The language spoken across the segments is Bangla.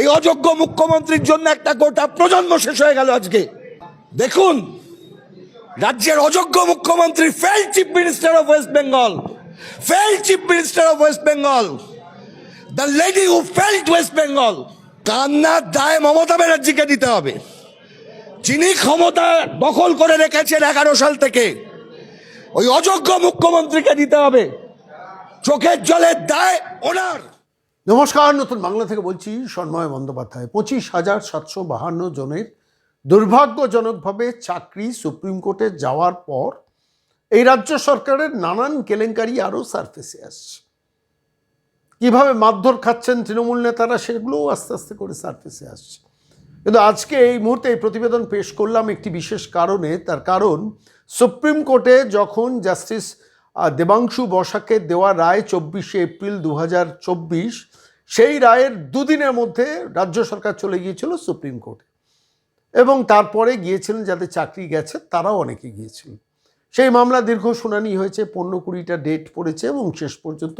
এই অযোগ্য মুখ্যমন্ত্রীর জন্য একটা গোটা প্রজন্ম শেষ হয়ে গেল আজকে। দেখুন, রাজ্যের অযোগ্য মুখ্যমন্ত্রী fail chief minister of West Bengal fail chief minister of West Bengal the lady who felt West Bengal কান্নার দায় মমতা ব্যানার্জিকে দিতে হবে। যিনি ক্ষমতা দখল করে রেখেছেন এগারো সাল থেকে, ওই অযোগ্য মুখ্যমন্ত্রীকে দিতে হবে। চোখের জলের দায় ওনার। নমস্কার, নতুন বাংলা থেকে বলছি সন্ময় বন্দ্যোপাধ্যায়। পঁচিশ হাজার সাতশো বাহান্ন জনের দুর্ভাগ্যজনকভাবে চাকরি সুপ্রিম কোর্টে যাওয়ার পর এই রাজ্য সরকারের নানান কেলেঙ্কারি আরও সারফেসে আসছে। কীভাবে মারধর খাচ্ছেন তৃণমূল নেতারা সেগুলোও আস্তে আস্তে করে সারফেসে আসছে। কিন্তু আজকে এই মুহূর্তে এই প্রতিবেদন পেশ করলাম একটি বিশেষ কারণে, তার কারণ সুপ্রিম কোর্টে যখন জাস্টিস দেবাংশু বসাকে দেওয়া রায় চব্বিশে এপ্রিল দু হাজার চব্বিশ, সেই রায়ের দুদিনের মধ্যে রাজ্য সরকার চলে গিয়েছিল সুপ্রিম কোর্টে। এবং তারপরে গিয়েছিলেন যাদের চাকরি গেছে, তারাও অনেকে গিয়েছিলেন সেই মামলা দীর্ঘ শুনানি হয়েছে, পনেরো কুড়িটা ডেট পড়েছে, এবং শেষ পর্যন্ত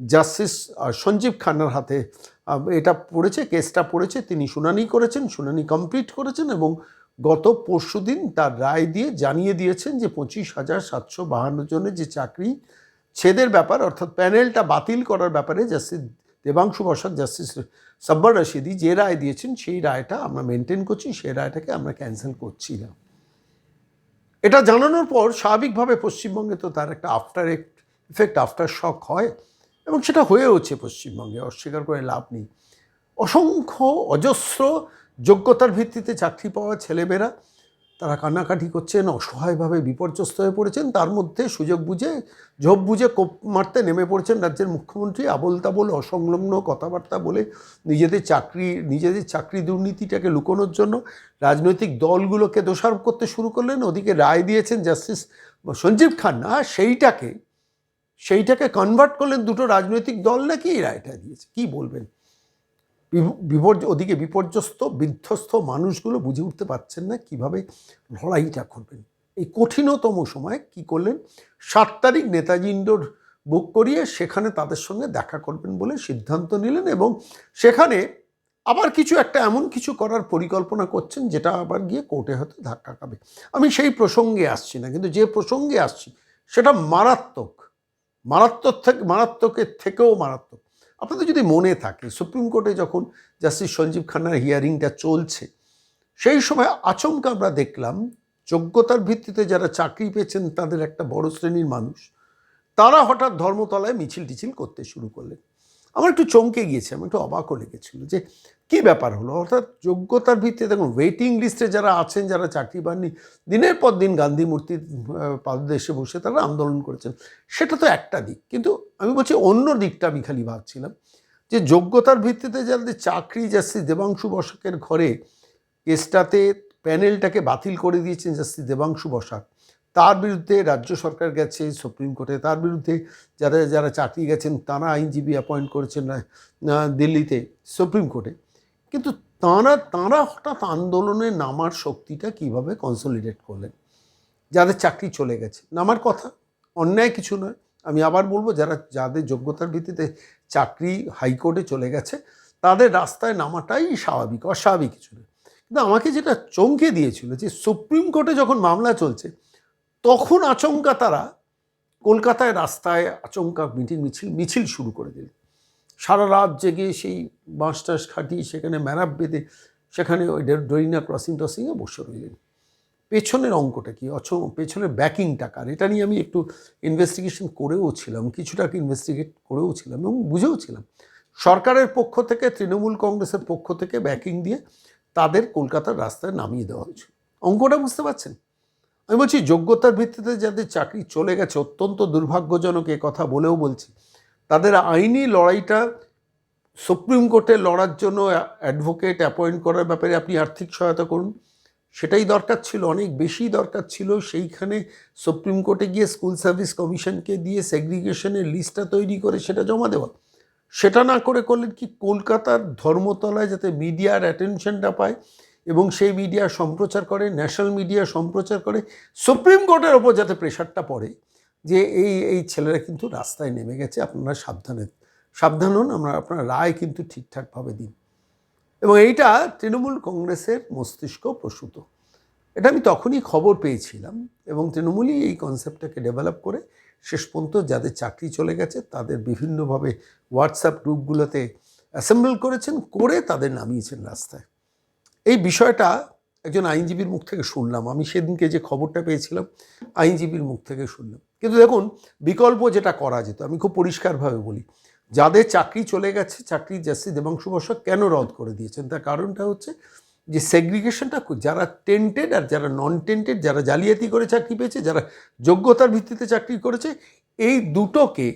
জাস্টিস সঞ্জীব খান্নার হাতে এটা পড়েছে, কেসটা পড়েছে, তিনি শুনানি করেছেন, শুনানি কমপ্লিট করেছেন, এবং গত পরশুদিন তার রায় দিয়ে জানিয়ে দিয়েছেন যে পঁচিশ হাজার সাতশো বাহান্ন জনের যে চাকরি, ছেদের ব্যাপার, অর্থাৎ প্যানেলটা বাতিল করার ব্যাপারে জাস্টিস দেবাংশু বসাক, জাস্টিস সাব্বার রশিদি যে রায় দিয়েছেন, সেই রায়টা আমরা মেনটেন করছি, সেই রায়টাকে আমরা ক্যান্সেল করছি না এটা জানানোর পর স্বাভাবিকভাবে পশ্চিমবঙ্গে তো তার একটা আফটার এফেক্ট আফটার শক হয় এবং সেটা হয়েওছে পশ্চিমবঙ্গে, অস্বীকার করে লাভ নেই। অসংখ্য অজস্র যোগ্যতার ভিত্তিতে চাকরি পাওয়া ছেলেমেয়েরা, তারা কান্নাকাটি করছেন, অসহায়ভাবে বিপর্যস্ত হয়ে পড়েছেন, তার মধ্যে সুযোগ বুঝে, ঝোপ বুঝে কোপ মারতে নেমে পড়েছেন রাজ্যের মুখ্যমন্ত্রী। আবল তাবল অসংলগ্ন কথাবার্তা বলে নিজেদের চাকরি নিজেদের চাকরি দুর্নীতিটাকে লুকোনোর জন্য রাজনৈতিক দলগুলোকে দোষারোপ করতে শুরু করলেন। ওদিকে রায় দিয়েছেন জাস্টিস সঞ্জীব খান্না, সেইটাকে সেইটাকে কনভার্ট করলেন দুটো রাজনৈতিক দল নাকি? রায়টা দিয়েছে। কি বলবেন? বিপর্য, ওদিকে বিপর্যস্ত, বিধ্বস্ত মানুষগুলো বুঝে উঠতে পারছেন না কীভাবে লড়াইটা করবেন। এই কঠিনতম সময়ে কি করলেন? সাত তারিখ নেতাজি ইন্ডোর বুক করিয়ে সেখানে তাদের সঙ্গে দেখা করবেন বলে সিদ্ধান্ত নিলেন এবং সেখানে আবার কিছু একটা এমন কিছু করার পরিকল্পনা করছেন যেটা আবার গিয়ে কোর্টে হয়তো ধাক্কা খাবে। আমি সেই প্রসঙ্গে আসছি না, কিন্তু যে প্রসঙ্গে আসছি সেটা মারাত্মক মারাত্মক থেকে, মারাত্মকের থেকেও মারাত্মক। আপনাদের যদি মনে থাকে সুপ্রিম কোর্টে যখন জাস্টিস সঞ্জীব খান্নার হিয়ারিংটা চলছে, সেই সময় আচমকা আমরা দেখলাম, যোগ্যতার ভিত্তিতে যারা চাকরি পেয়েছেন তাদের একটা বড় শ্রেণির মানুষ, তারা হঠাৎ ধর্মতলায় মিছিল টিছিল করতে শুরু করলেন। আমার একটু চমকে গিয়েছে আমি একটু অবাকও লেগেছিল যে কি ব্যাপার হলো? অর্থাৎ যোগ্যতার ভিত্তিতে দেখুন ওয়েটিং লিস্টে যারা আছেন যারা চাকরি পাননি দিনের পর দিন গান্ধী মূর্তির আহ, পাদদেশে বসে তারা আন্দোলন করেছেন। সেটা তো একটা দিক। কিন্তু আমি বলছি অন্য দিকটা আমি খালি ভাবছিলাম যে যোগ্যতার ভিত্তিতে যাদের চাকরি যাচ্ছি দেবাংশু বসাকের ঘরে কেসটাতে প্যানেলটাকে বাতিল করে দিয়েছেন যাচ্ছি দেবাংশু বসাক তার বিরুদ্ধে রাজ্য সরকার গেছে, সুপ্রিম কোর্টে তার বিরুদ্ধে যারা যারা চাকরি গেছেন, তারা আইনজীবী অ্যাপয়েন্ট করেছেন দিল্লিতে, সুপ্রিম কোর্টে। কিন্তু তাঁরা তাঁরা হঠাৎ আন্দোলনে নামার শক্তিটা কীভাবে কনসলিডেট করলেন? যাদের চাকরি চলে গেছে। নামার কথা, অন্যায় কিছু নয়। আমি আবার বলব, যারা, যাদের যোগ্যতার ভিত্তিতে চাকরি হাইকোর্টে চলে গেছে, তাদের রাস্তায় নামাটাই স্বাভাবিক, অস্বাভাবিক কিছু নয়। কিন্তু আমাকে যেটা চমকে দিয়েছিল যে, সুপ্রিম কোর্টে যখন মামলা চলছে তখন আচমকা তারা কলকাতায় রাস্তায় আচমকা মিটিং, মিছিল মিছিল শুরু করে দিলেন সারা রাত জেগে সেই বাঁশ টাস খাটিয়ে সেখানে ম্যারাপ বেঁধে সেখানে ওই ডরিনা ক্রসিং টসিংয়ে বসে রইলেন। পেছনের অঙ্কটা কি? অচ পেছনের ব্যাকিং টাকার এটা নিয়ে আমি একটু ইনভেস্টিগেশন করেও ছিলাম কিছুটাকে ইনভেস্টিগেট করেও ছিলাম এবং বুঝেও ছিলাম। সরকারের পক্ষ থেকে, তৃণমূল কংগ্রেসের পক্ষ থেকে ব্যাকিং দিয়ে তাদের কলকাতার রাস্তায় নামিয়ে দেওয়া হয়েছিল অঙ্কটা বুঝতে পারছেন? আমি বলছি, যোগ্যতার ভিত্তিতে যাদের চাকরি চলে গেছে, অত্যন্ত দুর্ভাগ্যজনক এ কথা বলেও বলছি, তাদের আইনি লড়াইটা সুপ্রিম কোর্টে লড়ার জন্য অ্যাডভোকেট অ্যাপয়েন্ট করার ব্যাপারে আপনি আর্থিক সহায়তা করুন। সেটাই দরকার ছিল, অনেক বেশি দরকার ছিল। সেইখানে সুপ্রিম কোর্টে গিয়ে স্কুল সার্ভিস কমিশনকে দিয়ে সেগ্রিগেশনের লিস্টটা তৈরি করে সেটা জমা দেওয়া। সেটা না করে করলেন কি কলকাতার ধর্মতলায় যাতে মিডিয়ার অ্যাটেনশনটা পায় এবং সেই মিডিয়া সম্প্রচার করে ন্যাশনাল মিডিয়া সম্প্রচার করে, সুপ্রিম কোর্টের ওপর যাতে প্রেশারটা পড়ে, যে এই এই ছেলেরা কিন্তু রাস্তায় নেমে গেছে, আপনারা সাবধানে, সাবধান হন, আমরা আপনার রায় কিন্তু ঠিকঠাকভাবে দিন। এবং এইটা তৃণমূল কংগ্রেসের মস্তিষ্ক প্রসূত। এটা আমি তখনই খবর পেয়েছিলাম, এবং তৃণমূলই এই কনসেপ্টটাকে ডেভেলপ করে, শেষ পর্যন্ত যাদের চাকরি চলে গেছে, তাদের বিভিন্নভাবে হোয়াটসঅ্যাপ গ্রুপগুলোতে অ্যাসেম্বল করেছেন, করে তাদের নামিয়েছেন রাস্তায়। এই বিষয়টা একজন আইনজীবীর মুখ থেকে শুনলাম। আমি সেদিনকে যে খবরটা পেয়েছিলাম, আইনজীবীর মুখ থেকে শুনলাম। কিন্তু দেখুন, বিকল্প যেটা করা যেত, আমি খুব পরিষ্কারভাবে বলি, যাদের চাকরি চলে গেছে চাকরি জাস্টিস দেবাংশু বসাক কেন রদ করে দিয়েছেন? তার কারণটা হচ্ছে যে সেগ্রিগেশনটা যারা টেন্টেড আর যারা নন টেন্টেড যারা জালিয়াতি করে চাকরি পেয়েছে, যারা যোগ্যতার ভিত্তিতে চাকরি করেছে, এই দুটোকে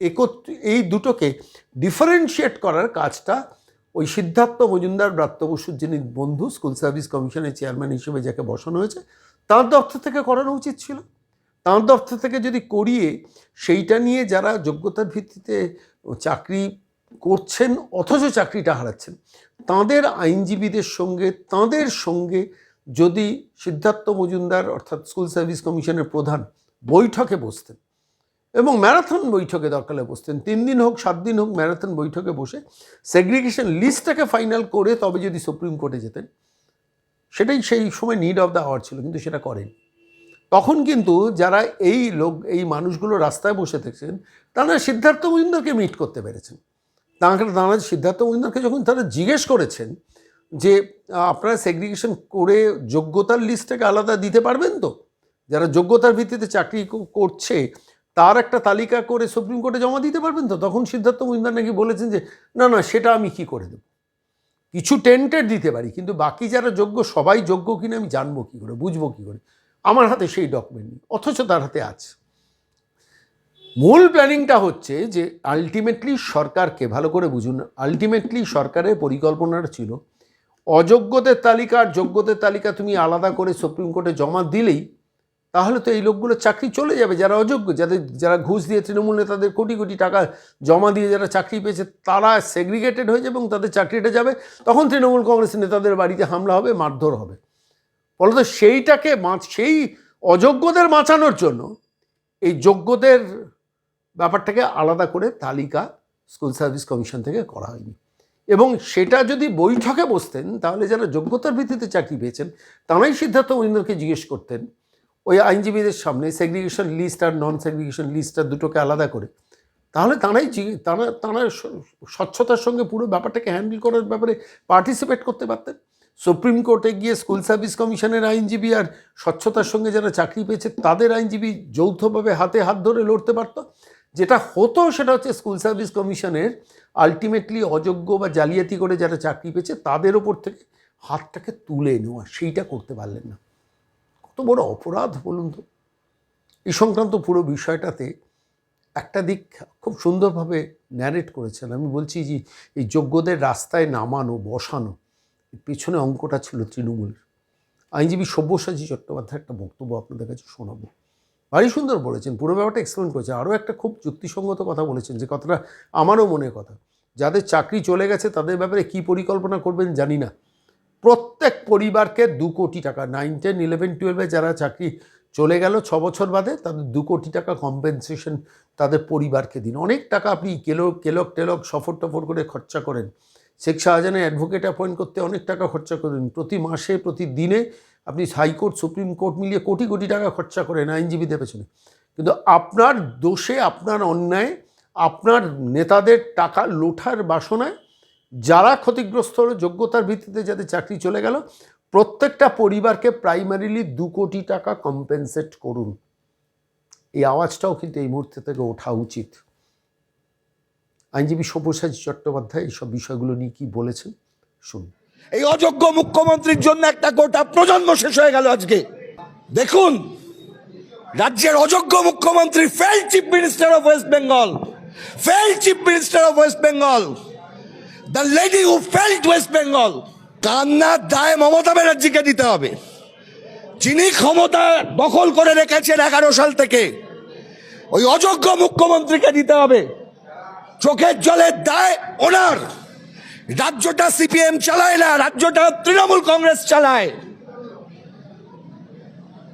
একত্র এই দুটোকে ডিফারেন্সিয়েট করার কাজটা ওই সিদ্ধার্থ মজুমদার ব্রাত্য বসুর যিনি বন্ধু, স্কুল সার্ভিস কমিশনের চেয়ারম্যান হিসেবে যাকে বসানো হয়েছে, তার দপ্তর থেকে করানো উচিত ছিল। তার দপ্তর থেকে যদি করিয়ে সেইটা নিয়ে যারা যোগ্যতার ভিত্তিতে চাকরি করছেন, অথচ চাকরিটা হারাচ্ছেন, তাদের আইনজীবীদের সঙ্গে, তাদের সঙ্গে যদি সিদ্ধার্থ মজুমদার, অর্থাৎ স্কুল সার্ভিস কমিশনের প্রধান বৈঠকে বসতেন এবং ম্যারাথন বৈঠকে দরকারে বসতেন। তিন দিন হোক, সাত দিন হোক, ম্যারাথন বৈঠকে বসে সেগ্রিগেশন লিস্টটাকে ফাইনাল করে তবে যদি সুপ্রিম কোর্টে যেতেন, সেটাই সেই সময় নিড অফ দ্য আওয়ার ছিল, কিন্তু সেটা করেন। তখন কিন্তু যারা এই লোক, এই মানুষগুলো রাস্তায় বসে থাকছেন, তারা সিদ্ধার্থ মজুমদারকে মিট করতে পেরেছেন। তাঁকে, তাঁরা সিদ্ধার্থ মজুমদারকে যখন তারা জিজ্ঞেস করেছেন যে, আপনারা সেগ্রিগেশন করে যোগ্যতার লিস্টটাকে আলাদা দিতে পারবেন তো? যারা যোগ্যতার ভিত্তিতে চাকরি করছে তার একটা তালিকা করে সুপ্রিম কোর্টে জমা দিতে পারবেন তো? তখন সিদ্ধার্থ মজুমদার নাকি বলেছেন যে, না না, সেটা আমি কি করে দেবো? কিছু টেন্টেড দিতে পারি, কিন্তু বাকি যারা যোগ্য, সবাই যোগ্য কিনা আমি জানব কী করে, বুঝব কী করে? আমার হাতে সেই ডকুমেন্ট নেই, অথচ তার হাতে আছে। মূল প্ল্যানিংটা হচ্ছে যে আলটিমেটলি সরকারকে, ভালো করে বুঝুন আলটিমেটলি সরকারের পরিকল্পনাটা ছিল, অযোগ্যদের তালিকা আর যোগ্যদের তালিকা তুমি আলাদা করে সুপ্রিম কোর্টে জমা দিলেই তাহলে তো এই লোকগুলো চাকরি চলে যাবে, যারা অযোগ্য, যাদের, যারা ঘুষ দিয়ে তৃণমূল নেতাদের কোটি কোটি টাকা জমা দিয়ে যারা চাকরি পেয়েছে, তারা সেগ্রিগেটেড হয়ে যাবে এবং তাদের চাকরিটা যাবে। তখন তৃণমূল কংগ্রেসের নেতাদের বাড়িতে হামলা হবে, মারধর হবে। ফলত সেইটাকে সেই অযোগ্যদের বাঁচানোর জন্য এই যোগ্যদের ব্যাপারটাকে আলাদা করে তালিকা স্কুল সার্ভিস কমিশন থেকে করা হয়নি। এবং সেটা যদি বৈঠকে বসতেন, তাহলে যারা যোগ্যতার ভিত্তিতে চাকরি পেয়েছেন, তারাই সিদ্ধার্থ মহিন্দ্রকে জিজ্ঞেস করতেন ওই আইনজীবীদের সামনে সেগ্রিগেশন লিস্ট আর নন সেগ্রিগেশন লিস্টটা দুটোকে আলাদা করে, তাহলে তারাই তারা তারা স্বচ্ছতার সঙ্গে পুরো ব্যাপারটাকে হ্যান্ডেল করার ব্যাপারে পার্টিসিপেট করতে পারতেন। সুপ্রিম কোর্টে গিয়ে স্কুল সার্ভিস কমিশনের আইনজীবী আর স্বচ্ছতার সঙ্গে যারা চাকরি পেয়েছে, তাদের আইনজীবী যৌথভাবে হাতে হাত ধরে লড়তে পারত। যেটা হতো সেটা হচ্ছে স্কুল সার্ভিস কমিশনের আলটিমেটলি অযোগ্য বা জালিয়াতি করে যারা চাকরি পেয়েছে, তাদের ওপর থেকে হাতটাকে তুলে নেওয়া, সেইটা করতে পারলেন না। কত বড় অপরাধ বলুন তো? এই সংক্রান্ত পুরো বিষয়টাতে একটা দিক খুব সুন্দরভাবে ন্যারেট করেছেন। আমি বলছি যে এই যোগ্যদের রাস্তায় নামানো, বসানো পিছনে অঙ্কটা ছিল তৃণমূলের। আইনজীবী সব্যসাচী চট্টোপাধ্যায় একটা বক্তব্য আপনাদের কাছে শোনাবো। ভারী সুন্দর বলেছেন, পুরো ব্যাপারটা এক্সপ্লেন করেছেন। আরও একটা খুব যুক্তিসঙ্গত কথা বলেছেন যে কথাটা আমারও মনের কথা। যাদের চাকরি চলে গেছে তাদের ব্যাপারে কি পরিকল্পনা করবেন জানি না। প্রত্যেক পরিবারকে দু কোটি টাকা নাইন টেন ইলেভেন টুয়েলভে যারা চাকরি চলে গেল, ছ বছর বাদে তাদের দু কোটি টাকা কম্পেনসেশন তাদের পরিবারকে দিন। অনেক টাকা আপনি কেলো কেলক টেলক সফর টফর করে খরচা করেন। শেখ শাহজাহানের অ্যাডভোকেট অ্যাপয়েন্ট করতে অনেক টাকা খরচা করেন প্রতি মাসে, প্রতি দিনে আপনি হাইকোর্ট সুপ্রিম কোর্ট মিলিয়ে কোটি কোটি টাকা খরচা করেন আইনজীবীদের পেছনে। কিন্তু আপনার দোষে, আপনার অন্যায়, আপনার নেতাদের টাকা লোঠার বাসনায় যারা ক্ষতিগ্রস্ত হলো, যোগ্যতার ভিত্তিতে যাদের চাকরি চলে গেল, প্রত্যেকটা পরিবারকে প্রাইমারিলি দু কোটি টাকা কম্পেনসেট করুন। এই আওয়াজটাও কিন্তু এই মুহূর্তে থেকে ওঠা উচিত। আইনজীবী সব্যসাচী চট্টোপাধ্যায় এইসব বিষয়গুলো নিয়ে কি বলেছেন? শুনুন। এই অযোগ্য মুখ্যমন্ত্রীর জন্য একটা গোটা প্রজন্ম শেষ হয়ে গেল আজকে। দেখুন, রাজ্যের অযোগ্য মুখ্যমন্ত্রী fail chief minister of West Bengal fail chief minister of West Bengal the lady who felt West Bengal কান্নার দায় মমতা ব্যানার্জিকে দিতে হবে। যিনি ক্ষমতা দখল করে রেখেছেন এগারো সাল থেকে, ওই অযোগ্য মুখ্যমন্ত্রীকে দিতে হবে। চোখের জলের দায় ওনার। রাজ্যটা সিপিএম চালায় না, রাজ্যটা তৃণমূল কংগ্রেস চালায়।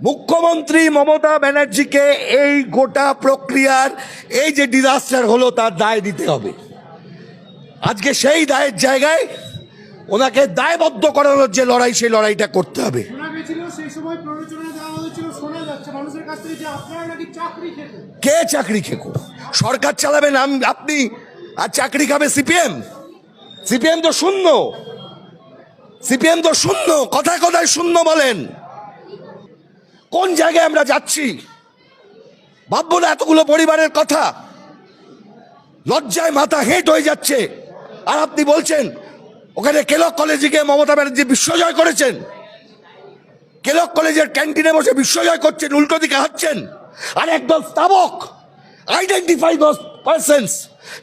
মুখ্যমন্ত্রী মমতা ব্যানার্জিকে এই গোটা প্রক্রিয়ার, এই যে ডিজাস্টার হলো, তার দায় দিতে হবে। আজকে সেই দায়ের জায়গায় ওনাকে দায়বদ্ধ করানোর যে লড়াই সেই লড়াইটা করতে হবে। কে চাকরি খেকো? সরকার চালাবেন আপনি আর চাকরি খাবে সিপিএম? সিপিএম তো শূন্য। সিপিএম তো শূন্য কথায় কথায় শূন্য বলেন। কোন জায়গায় আমরা যাচ্ছি? ভাববো না এতগুলো পরিবারের কথা। লজ্জায় মাথা হেঁট হয়ে যাচ্ছে। আর আপনি বলছেন, ওখানে কেলক কলেজে গিয়ে মমতা ব্যানার্জি বিশ্বজয় করেছেন। কেলক কলেজের ক্যান্টিনে বসে বিশ্বজয় করছেন, উল্টো দিকে হাঁটছেন। আর একদল স্থাবক আইডেন্টিফাই দোজ পার্সনস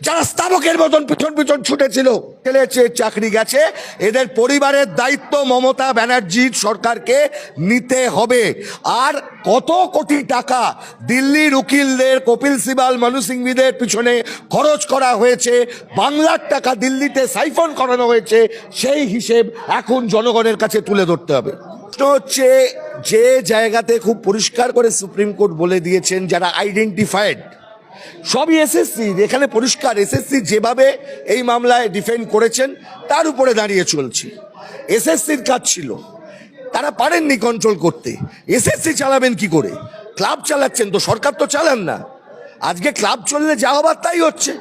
যারা স্তাবকের মতন পিছন পিছন ছুটেছিল চাকরি গেছে, এদের পরিবারের দায়িত্ব মমতা ব্যানার্জির সরকারকে নিতে হবে। আর কত কোটি টাকা দিল্লির উকিলদের, কপিল সিবাল, মনু সিংভিদের পিছনে খরচ করা হয়েছে, বাংলার টাকা দিল্লিতে সাইফন করানো হয়েছে, সেই হিসেব এখন জনগণের কাছে তুলে ধরতে হবে। হচ্ছে, যে জায়গাতে খুব পরিষ্কার করে সুপ্রিম কোর্ট বলে দিয়েছেন, যারা আইডেন্টিফাইড সবই এসএসসি এখানে পরিষ্কার এসএসসি যেভাবে এই মামলায় ডিফেন্ড করেছেন, তার উপরে দাঁড়িয়ে চলছি। এসএসসির কাজ ছিল, তারা পারেননি কন্ট্রোল করতে। এসএসসি চালাবেন কি করে? ক্লাব চালাচ্ছেন তো, সরকার তো চালান না। আজকে ক্লাব চললে যা হবার তাই হচ্ছে।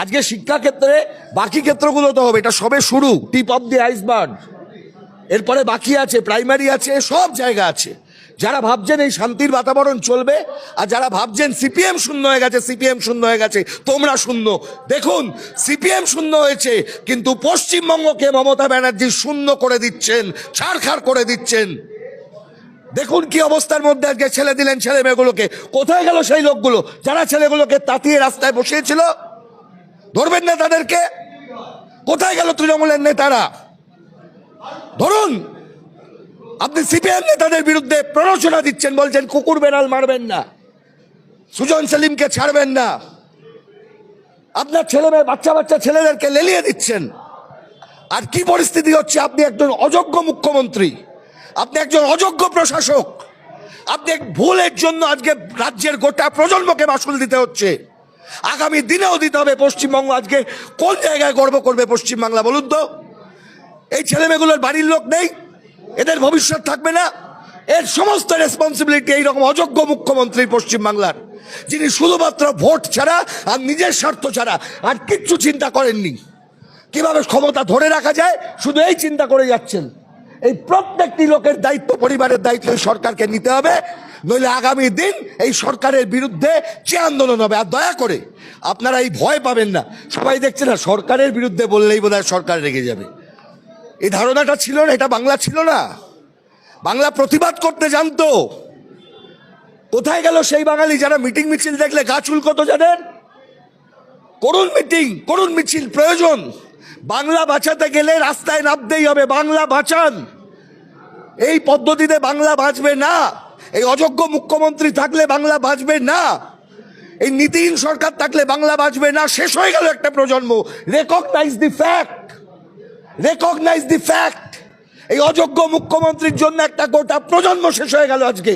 আজকে শিক্ষা ক্ষেত্রে বাকি ক্ষেত্রগুলো তো হবে, এটা সবে শুরু টিপ অফ দি আইসবার্গ এরপরে বাকি আছে প্রাইমারি আছে, সব জায়গা আছে। যারা ভাবছেন এই শান্তির বাতাবরণ চলবে, আর যারা ভাবছেন সিপিএম শূন্য হয়ে গেছে, সিপিএম শূন্য হয়ে গেছে, তোমরা শূন্য। দেখুন, সিপিএম শূন্য হয়েছে, কিন্তু পশ্চিমবঙ্গকে মমতা ব্যানার্জি শূন্য করে দিচ্ছেন, ছাড়খাড় করে দিচ্ছেন। দেখুন কি অবস্থার মধ্যে আজকে ছেলে দিলেন ছেলে মেয়েগুলোকে। কোথায় গেল সেই লোকগুলো? যারা ছেলেগুলোকে তাতিয়ে রাস্তায় বসিয়েছিল, ধরবেন না তাদেরকে? কোথায় গেল তৃণমূলের নেতারা? ধরুন আপনি সিপিএম নেতাদের বিরুদ্ধে প্ররোচনা দিচ্ছেন, বলছেন কুকুর বেড়াল মারবেন না, সুজন সেলিমকে ছাড়বেন না। আপনার ছেলে মেয়ে, বাচ্চা বাচ্চা ছেলেদেরকে লেলিয়ে দিচ্ছেন। আর কি পরিস্থিতি হচ্ছে, আপনি একজন অযোগ্য মুখ্যমন্ত্রী, আপনি একজন অযোগ্য প্রশাসক, আপনি ভুলের জন্য আজকে রাজ্যের গোটা প্রজন্মকে মাসুল দিতে হচ্ছে। আগামী দিনেও দিতে হবে পশ্চিমবঙ্গ, আজকে কোন জায়গায় গর্ব করবে পশ্চিমবাংলা, বলুন তো? এই ছেলেমেয়েগুলোর বাড়ির লোক নেই। এদের ভবিষ্যৎ থাকবে না। এর সমস্ত রেসপন্সিবিলিটি এইরকম অযোগ্য মুখ্যমন্ত্রী পশ্চিমবাংলার, যিনি শুধুমাত্র ভোট ছাড়া আর নিজের স্বার্থ ছাড়া আর কিচ্ছু চিন্তা করেননি। কীভাবে ক্ষমতা ধরে রাখা যায়, শুধু এই চিন্তা করে যাচ্ছেন। এই প্রত্যেকটি লোকের দায়িত্ব, পরিবারের দায়িত্ব সরকারকে নিতে হবে। নইলে আগামী দিন এই সরকারের বিরুদ্ধে যে আন্দোলন হবে, আর দয়া করে আপনারা এই ভয় পাবেন না। সবাই দেখছে না, সরকারের বিরুদ্ধে বললেই বোধহয় সরকার রেগে যাবে। এই ধারণাটা ছিল না, এটা বাংলা ছিল না। বাংলা প্রতিবাদ করতে জানতো। কোথায় গেল সেই বাঙালি? যারা মিটিং মিছিল দেখলে গা চুলকতো যাদের করুন মিটিং করুন মিছিল প্রয়োজন। বাংলা বাঁচাতে গেলে রাস্তায় নামতেই হবে, বাংলা বাঁচান। এই পদ্ধতিতে বাংলা বাঁচবে না। এই অযোগ্য মুখ্যমন্ত্রী থাকলে বাংলা বাঁচবে না। এই নীতিহীন সরকার থাকলে বাংলা বাঁচবে না। শেষ হয়ে গেল একটা প্রজন্ম। Recognise the fact recognise the fact এই অযোগ্য মুখ্যমন্ত্রীর জন্য একটা গোটা প্রজন্ম শেষ হয়ে গেল আজকে।